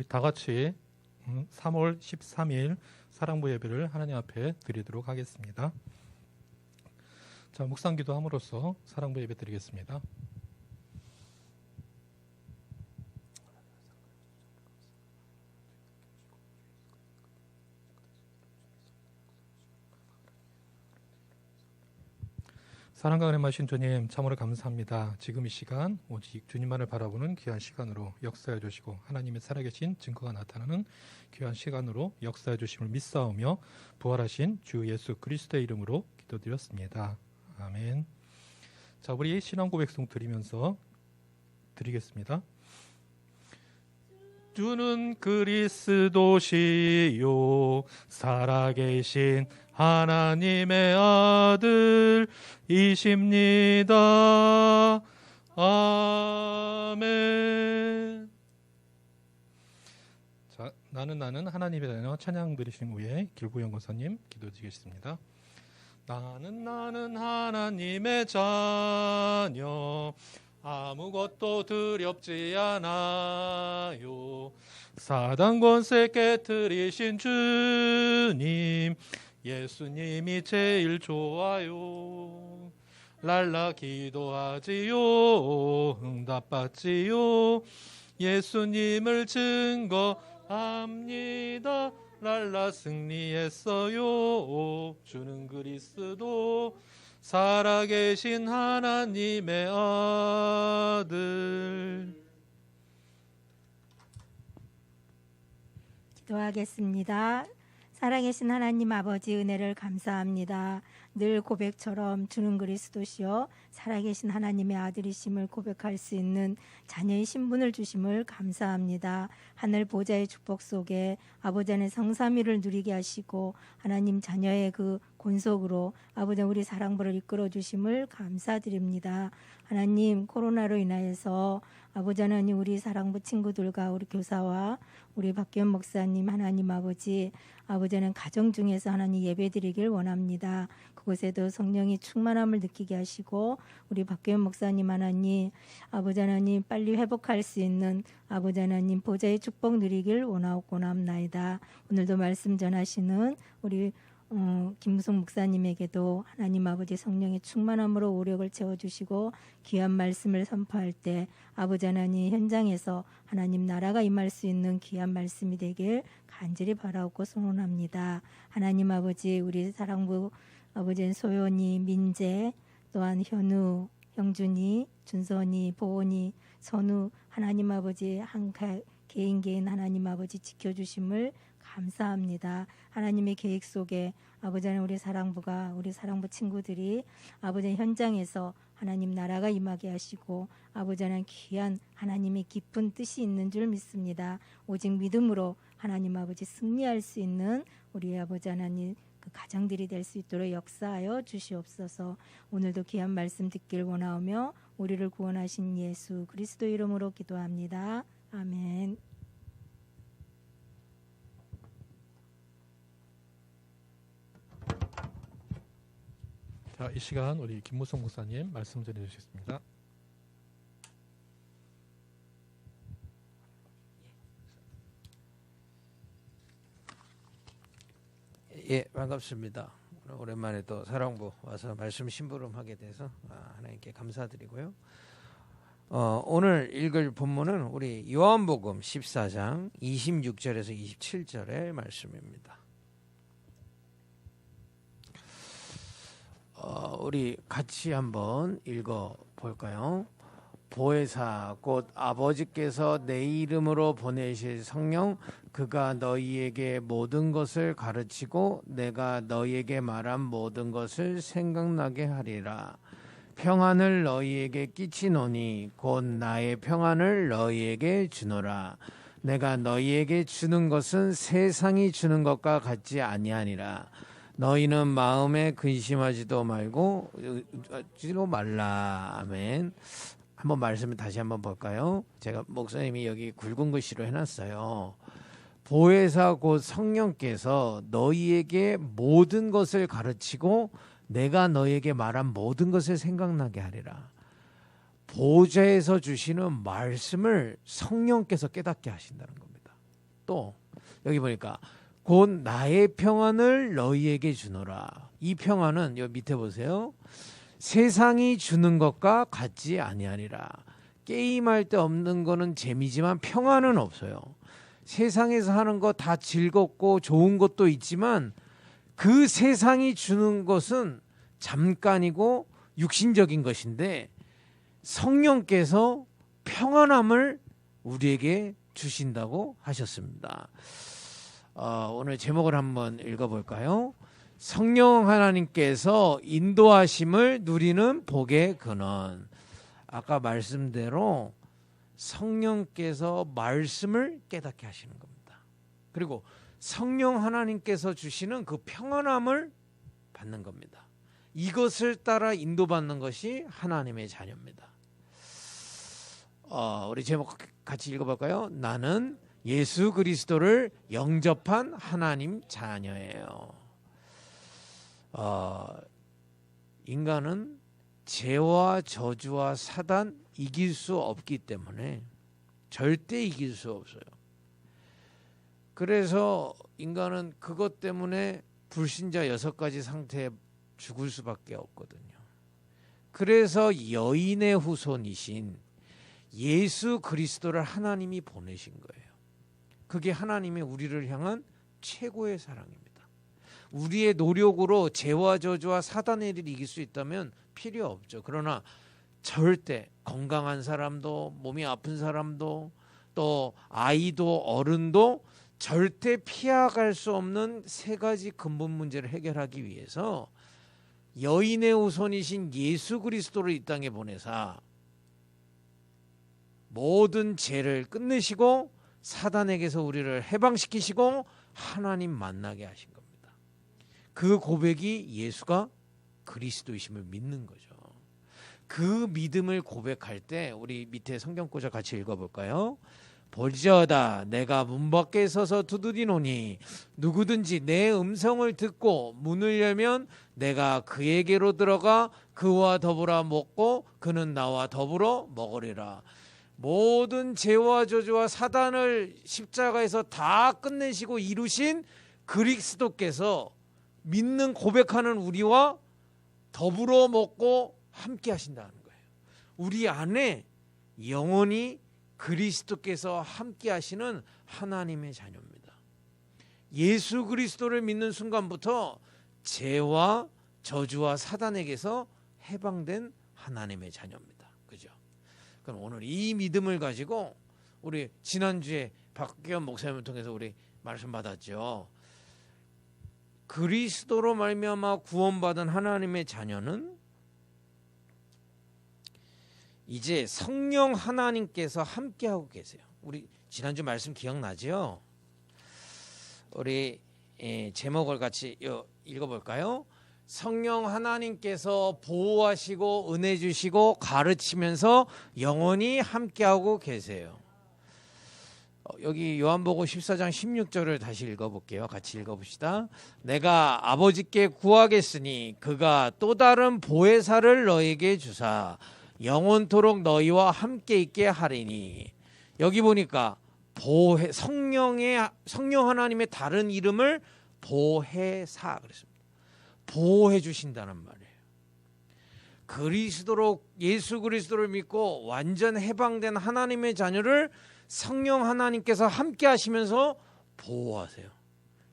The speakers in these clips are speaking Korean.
우리 다 같이 음, 3월 13일 사랑부 예배를 하나님 앞에 드리도록 하겠습니다. 자, 묵상기도 함으로써 사랑부 예배 드리겠습니다. 사랑과 은혜 마신 주님 참으로 감사합니다. 지금 이 시간 오직 주님만을 바라보는 귀한 시간으로 역사해 주시고 하나님의 살아계신 증거가 나타나는 귀한 시간으로 역사해 주심을 믿사오며 부활하신 주 예수 그리스도의 이름으로 기도드렸습니다. 아멘. 자, 우리 신앙 고백송 드리면서 드리겠습니다. 주는 그리스도시요 살아계신 하나님의 아들이십니다. 아멘. 자, 나는 나는 하나님의 자녀 찬양 드리신 후에 길구영 권사님 기도 드리겠습니다. 나는 나는 하나님의 자녀 아무것도 두렵지 않아요. 사단 권세 깨뜨리신 주님 예수님이 제일 좋아요. 랄라 기도하지요. 응답받지요. 예수님을 증거합니다. 랄라 승리했어요. 주는 그리스도 살아계신 하나님의 아들. 기도하겠습니다. 살아계신 하나님 아버지 은혜를 감사합니다. 늘 고백처럼 주는 그리스도시요 살아계신 하나님의 아들이심을 고백할 수 있는 자녀의 신분을 주심을 감사합니다. 하늘 보좌의 축복 속에 아버지 안의 성삼위를 누리게 하시고 하나님 자녀의 그 권속으로 아버지 우리 사랑부를 이끌어 주심을 감사드립니다. 하나님 코로나로 인하여서 아버지 하나님 우리 사랑부 친구들과 우리 교사와 우리 박기현 목사님 하나님 아버지 아버지는 가정 중에서 하나님 예배드리길 원합니다. 그곳에도 성령이 충만함을 느끼게 하시고 우리 박기현 목사님 하나님 아버지 하나님 빨리 회복할 수 있는 아버지 하나님 보좌의 축복 누리길 원하옵고 남나이다. 오늘도 말씀 전하시는 우리 어, 김무성 목사님에게도 하나님 아버지 성령의 충만함으로 오력을 채워주시고 귀한 말씀을 선포할 때 아버지 하나님 현장에서 하나님 나라가 임할 수 있는 귀한 말씀이 되길 간절히 바라옵고 소원합니다. 하나님 아버지 우리 사랑부 아버지는 소연이 민재 또한 현우 형준이 준선이 보원이 선우 하나님 아버지 한 개인 개인 하나님 아버지 지켜주심을 감사합니다. 하나님의 계획 속에 아버지 는 우리 사랑부가 우리 사랑부 친구들이 아버지 현장에서 하나님 나라가 임하게 하시고 아버지 는 귀한 하나님의 깊은 뜻이 있는 줄 믿습니다. 오직 믿음으로 하나님 아버지 승리할 수 있는 우리 아버지 하나님 그 가정들이 될 수 있도록 역사하여 주시옵소서. 오늘도 귀한 말씀 듣길 원하오며 우리를 구원하신 예수 그리스도 이름으로 기도합니다. 아멘. 자, 이 시간 우리 김무성 목사님 말씀 전해 주시겠습니다. 예, 반갑습니다. 오랜만에 또 사랑부 와서 말씀 심부름하게 돼서 아, 하나님께 감사드리고요. 어, 오늘 읽을 본문은 우리 요한복음 14장 26절에서 27절의 말씀입니다. 어, 우리 같이 한번 읽어 볼까요? 보혜사 곧 아버지께서 내 이름으로 보내실 성령 그가 너희에게 모든 것을 가르치고 내가 너희에게 말한 모든 것을 생각나게 하리라. 평안을 너희에게 끼치노니 곧 나의 평안을 너희에게 주노라. 내가 너희에게 주는 것은 세상이 주는 것과 같지 아니하니라 너희는 마음에 근심하지도 말고 지도 말라 아멘 한번 말씀을 다시 한번 볼까요? 제가 목사님이 여기 굵은 글씨로 해놨어요. 보혜사 곧 성령께서 너희에게 모든 것을 가르치고 내가 너희에게 말한 모든 것을 생각나게 하리라. 보좌에서 주시는 말씀을 성령께서 깨닫게 하신다는 겁니다. 또 여기 보니까 곧 나의 평안을 너희에게 주노라. 이 평안은 여기 밑에 보세요. 세상이 주는 것과 같지 아니하니라. 게임할 때 없는 거는 재미지만 평안은 없어요. 세상에서 하는 거 다 즐겁고 좋은 것도 있지만 그 세상이 주는 것은 잠깐이고 육신적인 것인데 성령께서 평안함을 우리에게 주신다고 하셨습니다. 어, 오늘 제목을 한번 읽어볼까요? 성령 하나님께서 인도하심을 누리는 복의 근원. 아까 말씀대로 성령께서 말씀을 깨닫게 하시는 겁니다. 그리고 성령 하나님께서 주시는 그 평안함을 받는 겁니다. 이것을 따라 인도받는 것이 하나님의 자녀입니다. 어, 우리 제목 같이 읽어볼까요? 나는 예수 그리스도를 영접한 하나님 자녀예요. 어, 인간은 죄와 저주와 사단 이길 수 없기 때문에 절대 이길 수 없어요. 그래서 인간은 그것 때문에 불신자 여섯 가지 상태에 죽을 수밖에 없거든요. 그래서 여인의 후손이신 예수 그리스도를 하나님이 보내신 거예요. 그게 하나님의 우리를 향한 최고의 사랑입니다. 우리의 노력으로 죄와 저주와 사단의 일을 이길 수 있다면 필요 없죠. 그러나 절대 건강한 사람도 몸이 아픈 사람도 또 아이도 어른도 절대 피해갈 수 없는 세 가지 근본 문제를 해결하기 위해서 여인의 후손이신 예수 그리스도를 이 땅에 보내사 모든 죄를 끝내시고 사단에게서 우리를 해방시키시고 하나님 만나게 하신 겁니다. 그 고백이 예수가 그리스도이심을 믿는 거죠. 그 믿음을 고백할 때 우리 밑에 성경 구절 같이 읽어볼까요? 볼지어다 내가 문 밖에 서서 두드리노니 누구든지 내 음성을 듣고 문을 열면 내가 그에게로 들어가 그와 더불어 먹고 그는 나와 더불어 먹으리라. 모든 죄와 저주와 사단을 십자가에서 다 끝내시고 이루신 그리스도께서 믿는 고백하는 우리와 더불어 먹고 함께 하신다는 거예요. 우리 안에 영원히 그리스도께서 함께 하시는 하나님의 자녀입니다. 예수 그리스도를 믿는 순간부터 죄와 저주와 사단에게서 해방된 하나님의 자녀입니다. 그럼 오늘 이 믿음을 가지고 우리 지난주에 박기현 목사님을 통해서 우리 말씀 받았죠. 그리스도로 말미암아 구원받은 하나님의 자녀는 이제 성령 하나님께서 함께하고 계세요. 우리 지난주 말씀 기억나죠? 우리 예, 제목을 같이 요- 읽어볼까요? 성령 하나님께서 보호하시고 은혜 주시고 가르치면서 영원히 함께하고 계세요. 어, 여기 요한복음 14장 16절을 다시 읽어볼게요. 같이 읽어봅시다. 내가 아버지께 구하겠으니 그가 또 다른 보혜사를 너에게 주사 영원토록 너희와 함께 있게 하리니 여기 보니까 보혜 성령의 성령 하나님의 다른 이름을 보혜사 그랬습니다. 보호해 주신다는 말이에요. 그리스도로 예수 그리스도를 믿고 완전 해방된 하나님의 자녀를 성령 하나님께서 함께 하시면서 보호하세요.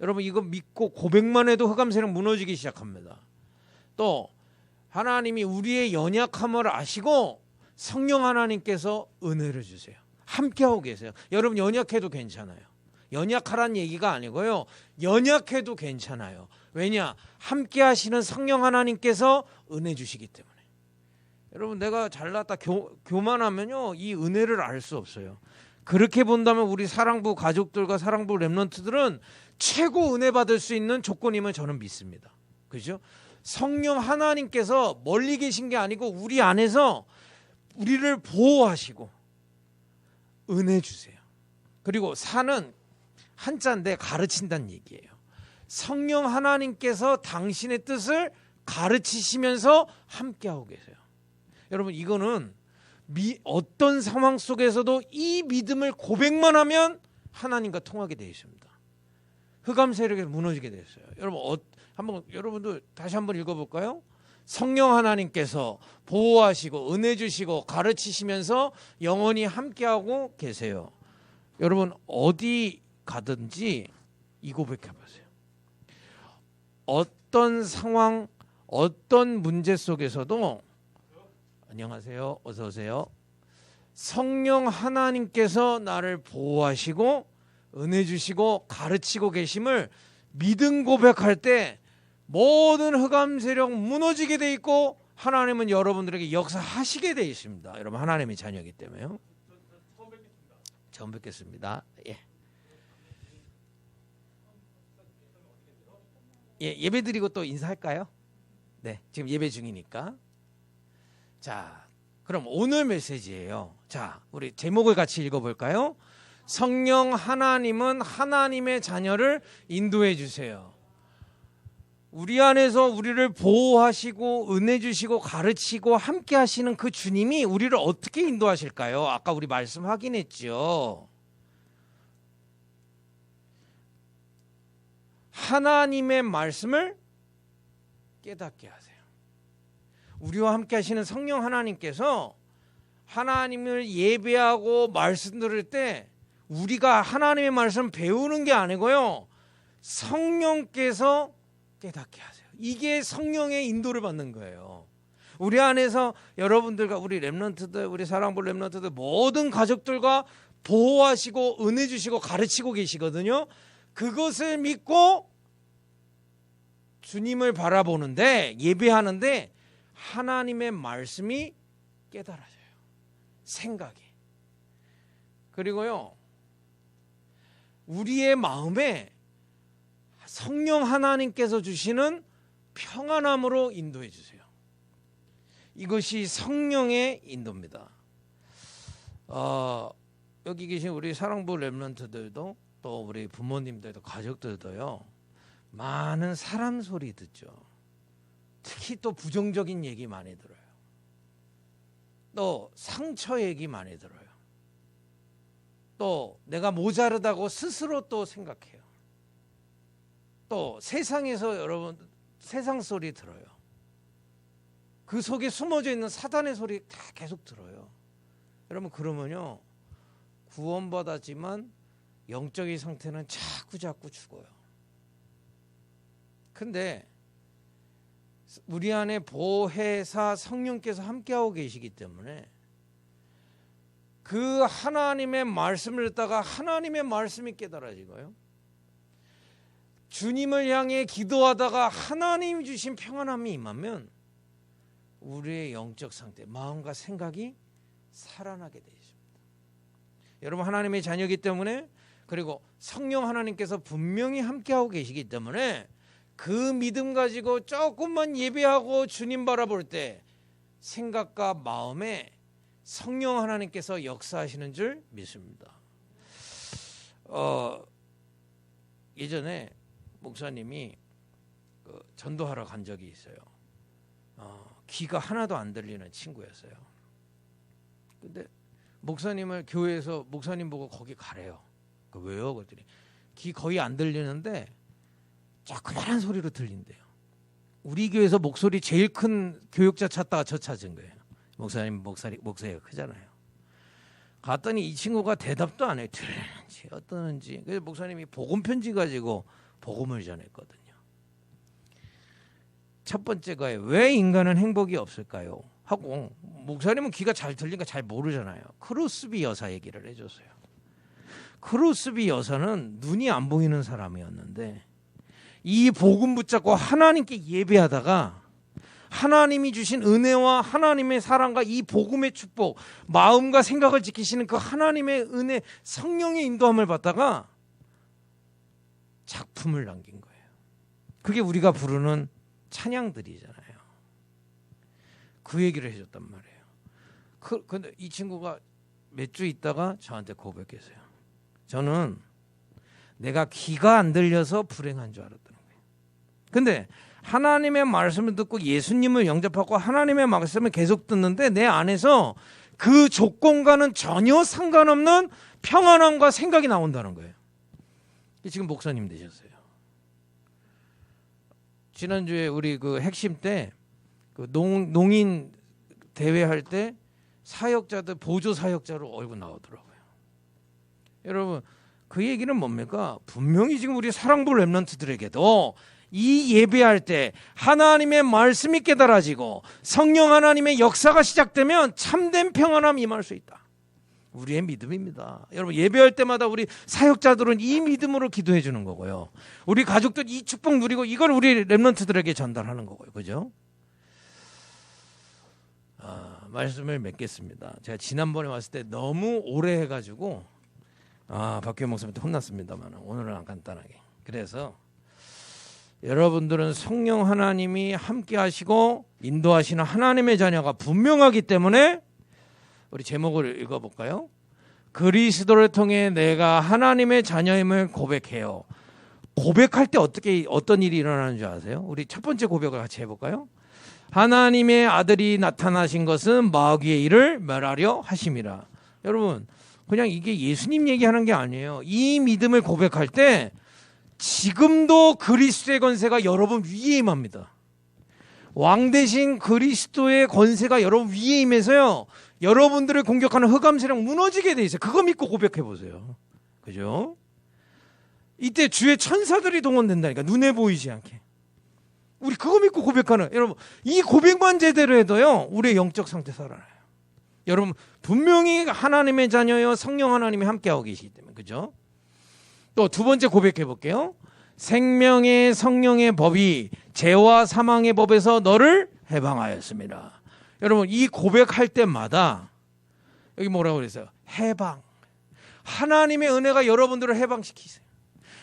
여러분 이거 믿고 고백만 해도 흑암세력 무너지기 시작합니다. 또 하나님이 우리의 연약함을 아시고 성령 하나님께서 은혜를 주세요. 함께하고 계세요. 여러분 연약해도 괜찮아요. 연약하란 얘기가 아니고요. 연약해도 괜찮아요. 왜냐? 함께 하시는 성령 하나님께서 은혜 주시기 때문에. 여러분 내가 잘났다 교, 교만하면요. 이 은혜를 알 수 없어요. 그렇게 본다면 우리 사랑부 가족들과 사랑부 랩런트들은 최고 은혜 받을 수 있는 조건임을 저는 믿습니다. 그죠? 성령 하나님께서 멀리 계신 게 아니고 우리 안에서 우리를 보호하시고 은혜 주세요. 그리고 사는 한자인데 가르친다는 얘기예요. 성령 하나님께서 당신의 뜻을 가르치시면서 함께하고 계세요. 여러분 이거는 미, 어떤 상황 속에서도 이 믿음을 고백만 하면 하나님과 통하게 되어 있습니다. 흑암 세력에 무너지게 됐어요. 여러분 어, 한번 여러분도 다시 한번 읽어볼까요? 성령 하나님께서 보호하시고 은혜 주시고 가르치시면서 영원히 함께하고 계세요. 여러분 어디 가든지 이 고백해 보세요. 어떤 상황, 어떤 문제 속에서도 안녕하세요. 어서 오세요. 성령 하나님께서 나를 보호하시고 은혜 주시고 가르치고 계심을 믿음 고백할 때 모든 흑암 세력 무너지게 돼 있고 하나님은 여러분들에게 역사하시게 돼 있습니다. 여러분 하나님의 자녀이기 때문에요. 처음 뵙겠습니다. 예. 예, 예배 드리고 또 인사할까요? 네, 지금 예배 중이니까. 자, 그럼 오늘 메시지예요. 자, 우리 제목을 같이 읽어볼까요? 성령 하나님은 하나님의 자녀를 인도해 주세요. 우리 안에서 우리를 보호하시고 은혜 주시고 가르치고 함께 하시는 그 주님이 우리를 어떻게 인도하실까요? 아까 우리 말씀 확인했죠. 하나님의 말씀을 깨닫게 하세요. 우리와 함께 하시는 성령 하나님께서 하나님을 예배하고 말씀 들을 때 우리가 하나님의 말씀 배우는 게 아니고요. 성령께서 깨닫게 하세요. 이게 성령의 인도를 받는 거예요. 우리 안에서 여러분들과 우리 렘넌트들, 우리 사랑볼 렘넌트들 모든 가족들과 보호하시고 은혜 주시고 가르치고 계시거든요. 그것을 믿고 주님을 바라보는데 예배하는데 하나님의 말씀이 깨달아져요. 생각이. 그리고요. 우리의 마음에 성령 하나님께서 주시는 평안함으로 인도해 주세요. 이것이 성령의 인도입니다. 어, 여기 계신 우리 사랑부 렘런트들도 또 우리 부모님들도 가족들도요. 많은 사람 소리 듣죠. 특히 또 부정적인 얘기 많이 들어요. 또 상처 얘기 많이 들어요. 또 내가 모자르다고 스스로 또 생각해요. 또 세상에서 여러분 세상 소리 들어요. 그 속에 숨어져 있는 사단의 소리 다 계속 들어요. 여러분 그러면요 구원받았지만 영적인 상태는 자꾸 자꾸 죽어요. 근데 우리 안에 보혜사 성령께서 함께하고 계시기 때문에 그 하나님의 말씀을 듣다가 하나님의 말씀이 깨달아지고요. 주님을 향해 기도하다가 하나님 주신 평안함이 임하면 우리의 영적 상태, 마음과 생각이 살아나게 되어 있습니다. 여러분 하나님의 자녀이기 때문에 그리고 성령 하나님께서 분명히 함께하고 계시기 때문에 그 믿음 가지고 조금만 예배하고 주님 바라볼 때 생각과 마음에 성령 하나님께서 역사하시는 줄 믿습니다. 어, 예전에 목사님이 그 전도하러 간 적이 있어요. 어, 귀가 하나도 안 들리는 친구였어요. 근데 목사님을 교회에서 목사님 보고 거기 가래요. 그 왜요? 그랬더니 귀 거의 안 들리는데 조그마한 소리로 들린대요. 우리 교회에서 목소리 제일 큰 교육자 찾다가 저 찾은 거예요. 목사님 목소리 목소리가 크잖아요. 갔더니 이 친구가 대답도 안 해요. 들리는지 어떠는지. 그래서 목사님이 복음 편지 가지고 복음을 전했거든요. 첫 번째가 왜 인간은 행복이 없을까요? 하고 목사님은 귀가 잘 들리니까 잘 모르잖아요. 크로스비 여사 얘기를 해줬어요. 크로스비 여사는 눈이 안 보이는 사람이었는데 이 복음 붙잡고 하나님께 예배하다가 하나님이 주신 은혜와 하나님의 사랑과 이 복음의 축복, 마음과 생각을 지키시는 그 하나님의 은혜, 성령의 인도함을 받다가 작품을 남긴 거예요. 그게 우리가 부르는 찬양들이잖아요. 그 얘기를 해줬단 말이에요. 그 근데 이 친구가 몇 주 있다가 저한테 고백했어요. 저는 내가 귀가 안 들려서 불행한 줄 알았다는 거예요. 근데 하나님의 말씀을 듣고 예수님을 영접하고 하나님의 말씀을 계속 듣는데 내 안에서 그 조건과는 전혀 상관없는 평안함과 생각이 나온다는 거예요. 지금 목사님 되셨어요. 지난주에 우리 그 핵심 때 그 농, 농인 대회 할 때 사역자들 보조 사역자로 얼굴 나오더라고요. 여러분 그 얘기는 뭡니까? 분명히 지금 우리 사랑부 렘넌트들에게도 이 예배할 때 하나님의 말씀이 깨달아지고 성령 하나님의 역사가 시작되면 참된 평안함이 임할 수 있다. 우리의 믿음입니다. 여러분 예배할 때마다 우리 사역자들은 이 믿음으로 기도해 주는 거고요. 우리 가족들 이 축복 누리고 이걸 우리 렘넌트들에게 전달하는 거고요. 그죠? 아, 말씀을 맺겠습니다. 제가 지난번에 왔을 때 너무 오래 해가지고 아 박규현 목사님한테 혼났습니다만 오늘은 간단하게 그래서 여러분들은 성령 하나님이 함께 하시고 인도하시는 하나님의 자녀가 분명하기 때문에 우리 제목을 읽어 볼까요? 그리스도를 통해 내가 하나님의 자녀임을 고백해요. 고백할 때 어떻게 어떤 일이 일어나는 줄 아세요? 우리 첫 번째 고백을 같이 해 볼까요? 하나님의 아들이 나타나신 것은 마귀의 일을 멸하려 하심이라. 여러분, 그냥 이게 예수님 얘기하는 게 아니에요. 이 믿음을 고백할 때 지금도 그리스도의 권세가 여러분 위에 임합니다. 왕 대신 그리스도의 권세가 여러분 위에 임해서요. 여러분들을 공격하는 흑암 세력 무너지게 돼 있어요. 그거 믿고 고백해 보세요. 그죠? 이때 주의 천사들이 동원된다니까 눈에 보이지 않게. 우리 그거 믿고 고백하는 여러분 이 고백만 제대로 해도요 우리의 영적 상태 살아나요. 여러분 분명히 하나님의 자녀여 성령 하나님이 함께하고 계시기 때문에 그죠? 또 두 번째 고백해 볼게요. 생명의 성령의 법이 죄와 사망의 법에서 너를 해방하였습니다. 여러분 이 고백할 때마다 여기 뭐라고 그랬어요? 해방. 하나님의 은혜가 여러분들을 해방시키세요.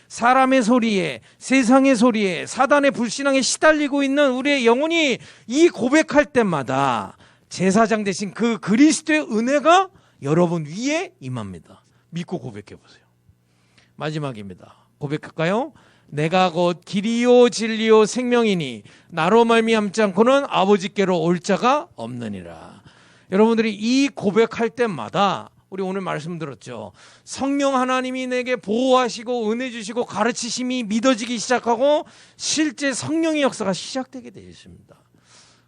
사람의 소리에 세상의 소리에 사단의 불신앙에 시달리고 있는 우리의 영혼이 이 고백할 때마다 제사장 대신 그 그리스도의 은혜가 여러분 위에 임합니다. 믿고 고백해 보세요. 마지막입니다. 고백할까요? 내가 곧 길이요 진리요 생명이니 나로 말미암지 않고는 아버지께로 올 자가 없느니라. 여러분들이 이 고백할 때마다 우리 오늘 말씀 들었죠. 성령 하나님이 내게 보호하시고 은혜 주시고 가르치심이 믿어지기 시작하고 실제 성령의 역사가 시작되게 되어 있습니다.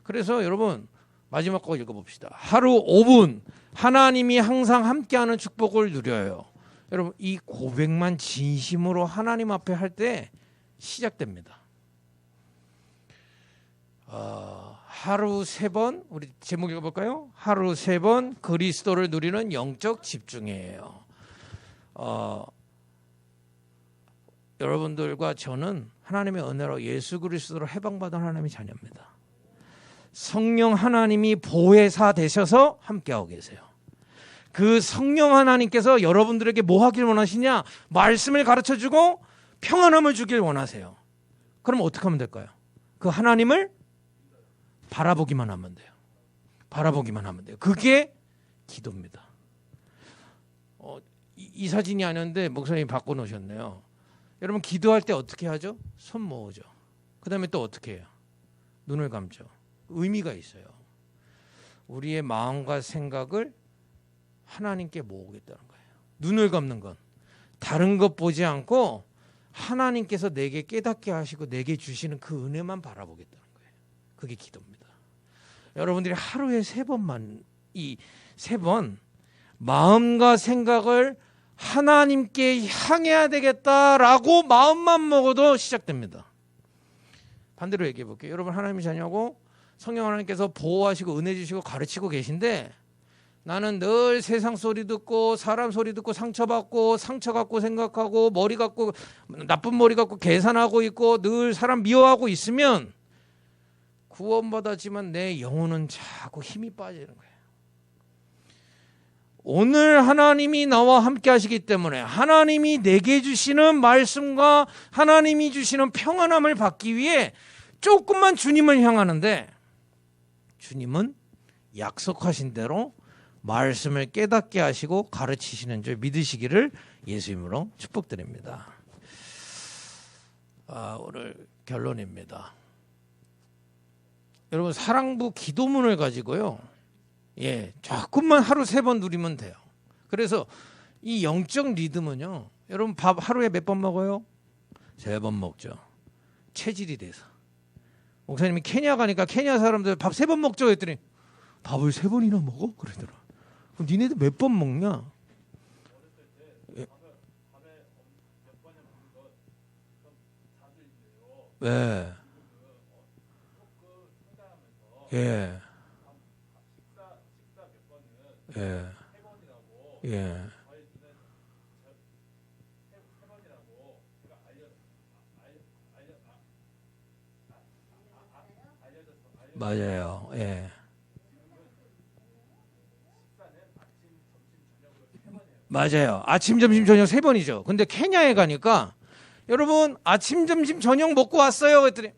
그래서 여러분 마지막 거 읽어봅시다. 하루 5분 하나님이 항상 함께하는 축복을 누려요. 여러분 이 고백만 진심으로 하나님 앞에 할 때 시작됩니다. 어, 하루 세 번 우리 제목 읽어볼까요? 하루 세 번 그리스도를 누리는 영적 집중이에요. 어, 여러분들과 저는 하나님의 은혜로 예수 그리스도로 해방받은 하나님의 자녀입니다. 성령 하나님이 보혜사 되셔서 함께하고 계세요. 그 성령 하나님께서 여러분들에게 뭐 하길 원하시냐? 말씀을 가르쳐 주고 평안함을 주길 원하세요. 그럼 어떻게 하면 될까요? 그 하나님을 바라보기만 하면 돼요. 바라보기만 하면 돼요. 그게 기도입니다. 어, 이, 이 사진이 아닌데 목사님이 바꿔놓으셨네요. 여러분 기도할 때 어떻게 하죠? 손 모으죠. 그 다음에 또 어떻게 해요? 눈을 감죠. 의미가 있어요. 우리의 마음과 생각을 하나님께 모으겠다는 거예요. 눈을 감는 건 다른 것 보지 않고 하나님께서 내게 깨닫게 하시고 내게 주시는 그 은혜만 바라보겠다는 거예요. 그게 기도입니다. 여러분들이 하루에 세 번만 이 세 번 마음과 생각을 하나님께 향해야 되겠다라고 마음만 먹어도 시작됩니다. 반대로 얘기해 볼게요. 여러분 하나님이 자녀고 성령 하나님께서 보호하시고 은혜 주시고 가르치고 계신데 나는 늘 세상 소리 듣고 사람 소리 듣고 상처받고 상처 갖고 생각하고 머리 갖고 나쁜 머리 갖고 계산하고 있고 늘 사람 미워하고 있으면 구원받았지만 내 영혼은 자꾸 힘이 빠지는 거예요. 오늘 하나님이 나와 함께 하시기 때문에 하나님이 내게 주시는 말씀과 하나님이 주시는 평안함을 받기 위해 조금만 주님을 향하는데 주님은 약속하신 대로 말씀을 깨닫게 하시고 가르치시는 줄 믿으시기를 예수님으로 축복드립니다. 아, 오늘 결론입니다. 여러분 사랑부 기도문을 가지고요. 예, 조금만 하루 세 번 누리면 돼요. 그래서 이 영적 리듬은요. 여러분 밥 하루에 몇 번 먹어요? 세 번 먹죠. 체질이 돼서. 목사님이 케냐 가니까 케냐 사람들 밥 세 번 먹죠 했더니 밥을 세 번이나 먹어? 그러더라. 그럼 니네들 몇 번 먹냐? 예. 네. 예. 예. 예. 맞아요. 예. 맞아요. 아침, 점심, 저녁 세 번이죠. 근데 케냐에 가니까 여러분 아침, 점심, 저녁 먹고 왔어요. 그랬더니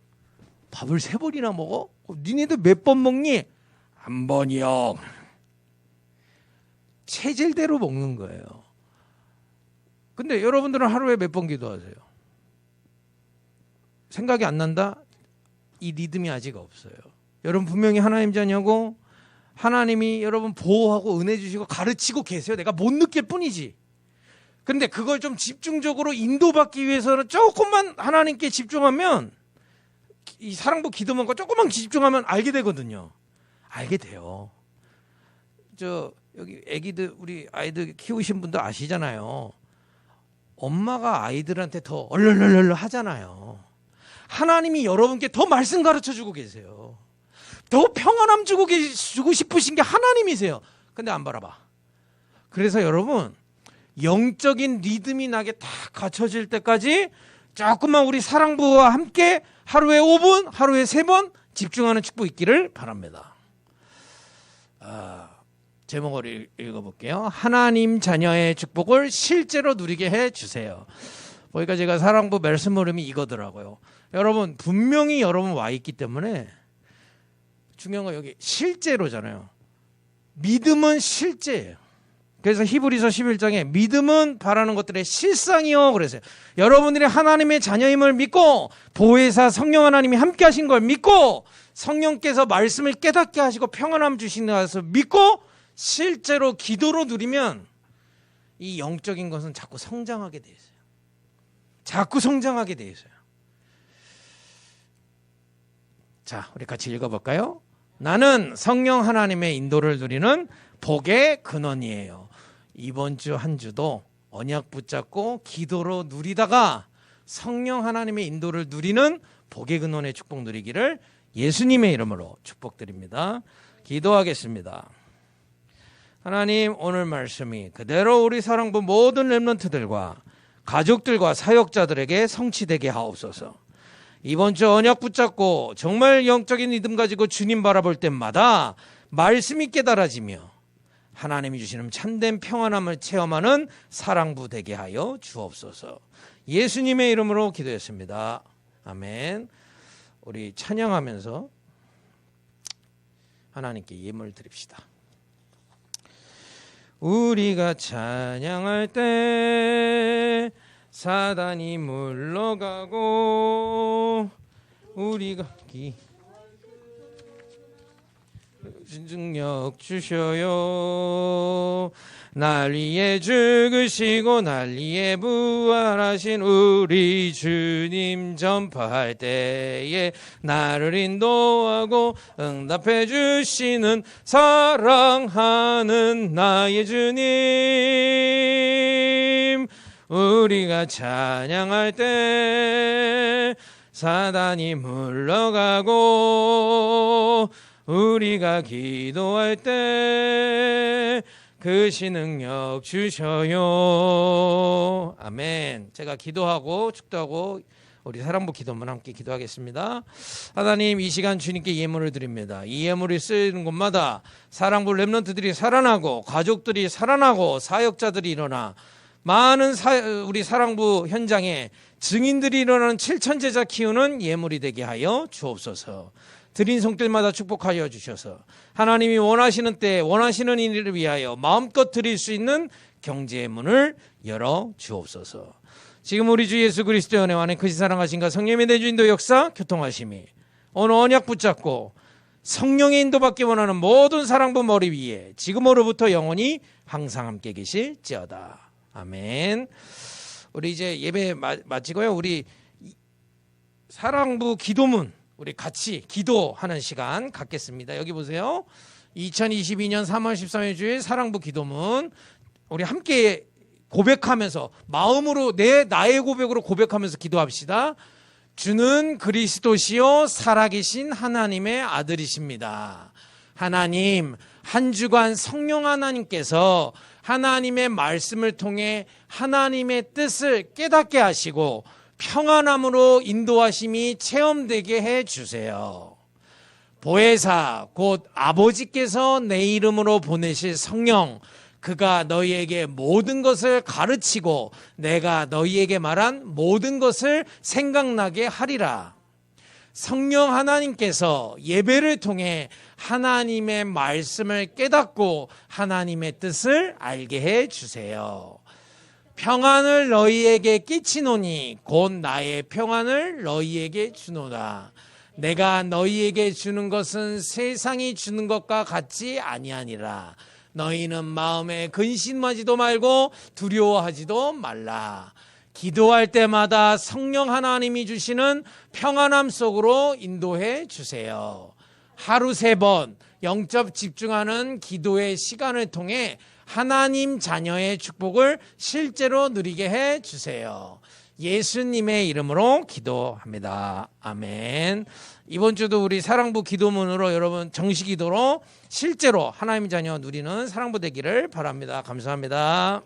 밥을 세 번이나 먹어? 어, 니네들 몇 번 먹니? 한 번이요. 체질대로 먹는 거예요. 근데 여러분들은 하루에 몇 번 기도하세요? 생각이 안 난다? 이 리듬이 아직 없어요. 여러분 분명히 하나님 자녀고 하나님이 여러분 보호하고 은혜 주시고 가르치고 계세요. 내가 못 느낄 뿐이지. 근데 그걸 좀 집중적으로 인도받기 위해서는 조금만 하나님께 집중하면 이 사랑부 기도만 거 조금만 집중하면 알게 되거든요. 알게 돼요. 저 여기 아기들 우리 아이들 키우신 분들 아시잖아요. 엄마가 아이들한테 더 얼얼얼얼 하잖아요. 하나님이 여러분께 더 말씀 가르쳐 주고 계세요. 더 평안함 주고 계 주고 싶으신 게 하나님이세요. 근데 안 바라봐. 그래서 여러분 영적인 리듬이 나게 다 갖춰질 때까지 조금만 우리 사랑부와 함께 하루에 5분, 하루에 3번 집중하는 축복 있기를 바랍니다. 아, 제목을 읽- 읽어볼게요. 하나님 자녀의 축복을 실제로 누리게 해 주세요. 보니까 제가 사랑부 말씀 흐름이 이거더라고요. 여러분 분명히 여러분 와 있기 때문에 중요한 건 여기 실제로잖아요. 믿음은 실제예요. 그래서 히브리서 11장에 믿음은 바라는 것들의 실상이요 그랬어요. 여러분들이 하나님의 자녀임을 믿고 보혜사 성령 하나님이 함께 하신 걸 믿고 성령께서 말씀을 깨닫게 하시고 평안함 주시는 것을 믿고 실제로 기도로 누리면 이 영적인 것은 자꾸 성장하게 돼 있어요. 자꾸 성장하게 돼 있어요. 자, 우리 같이 읽어 볼까요? 나는 성령 하나님의 인도를 누리는 복의 근원이에요. 이번 주 한 주도 언약 붙잡고 기도로 누리다가 성령 하나님의 인도를 누리는 복의 근원의 축복 누리기를 예수님의 이름으로 축복드립니다. 기도하겠습니다. 하나님 오늘 말씀이 그대로 우리 사랑부 모든 렘넌트들과 가족들과 사역자들에게 성취되게 하옵소서. 이번 주 언약 붙잡고 정말 영적인 믿음 가지고 주님 바라볼 때마다 말씀이 깨달아지며 하나님이 주시는 참된 평안함을 체험하는 사랑부 되게 하여 주옵소서. 예수님의 이름으로 기도했습니다. 아멘. 우리 찬양하면서 하나님께 예물 드립시다. 우리가 찬양할 때 사단이 물러가고 우리가 기 능력 주셔요. 날 위해 죽으시고 날 위해 부활하신 우리 주님 전파할 때에 나를 인도하고 응답해 주시는 사랑하는 나의 주님 우리가 찬양할 때 사단이 물러가고 우리가 기도할 때 그 신능력 주셔요. 아멘. 제가 기도하고 축도하고 우리 사랑부 기도만 함께 기도하겠습니다. 하나님 이 시간 주님께 예물을 드립니다. 이 예물이 쓰이는 곳마다 사랑부 렘넌트들이 살아나고 가족들이 살아나고 사역자들이 일어나 많은 사, 우리 사랑부 현장에 증인들이 일어나는 칠천 제자 키우는 예물이 되게 하여 주옵소서. 드린 손길마다 축복하여 주셔서 하나님이 원하시는 때 원하시는 일을 위하여 마음껏 드릴 수 있는 경제의 문을 열어 주옵소서. 지금 우리 주 예수 그리스도의 은혜와 크신 사랑하신가 성령의 내주인도 역사 교통하심이 오늘 언약 붙잡고 성령의 인도받기 원하는 모든 사랑부 머리 위에 지금으로부터 영원히 항상 함께 계실지어다. 아멘. 우리 이제 예배 마, 마치고요. 우리 이- 사랑부 기도문 우리 같이 기도하는 시간 갖겠습니다. 여기 보세요. 2022년 3월 13일 주일 사랑부 기도문 우리 함께 고백하면서 마음으로 내 나의 고백으로 고백하면서 기도합시다. 주는 그리스도시요 살아계신 하나님의 아들이십니다. 하나님 한 주간 성령 하나님께서 하나님의 말씀을 통해 하나님의 뜻을 깨닫게 하시고 평안함으로 인도하심이 체험되게 해 주세요. 보혜사 곧 아버지께서 내 이름으로 보내실 성령 그가 너희에게 모든 것을 가르치고 내가 너희에게 말한 모든 것을 생각나게 하리라. 성령 하나님께서 예배를 통해 하나님의 말씀을 깨닫고 하나님의 뜻을 알게 해 주세요. 평안을 너희에게 끼치노니 곧 나의 평안을 너희에게 주노라. 내가 너희에게 주는 것은 세상이 주는 것과 같지 아니하니라. 너희는 마음에 근심하지도 말고 두려워하지도 말라. 기도할 때마다 성령 하나님이 주시는 평안함 속으로 인도해 주세요. 하루 세 번 영접 집중하는 기도의 시간을 통해 하나님 자녀의 축복을 실제로 누리게 해 주세요. 예수님의 이름으로 기도합니다. 아멘. 이번 주도 우리 사랑부 기도문으로 여러분 정식 기도로 실제로 하나님 자녀 누리는 사랑부 되기를 바랍니다. 감사합니다.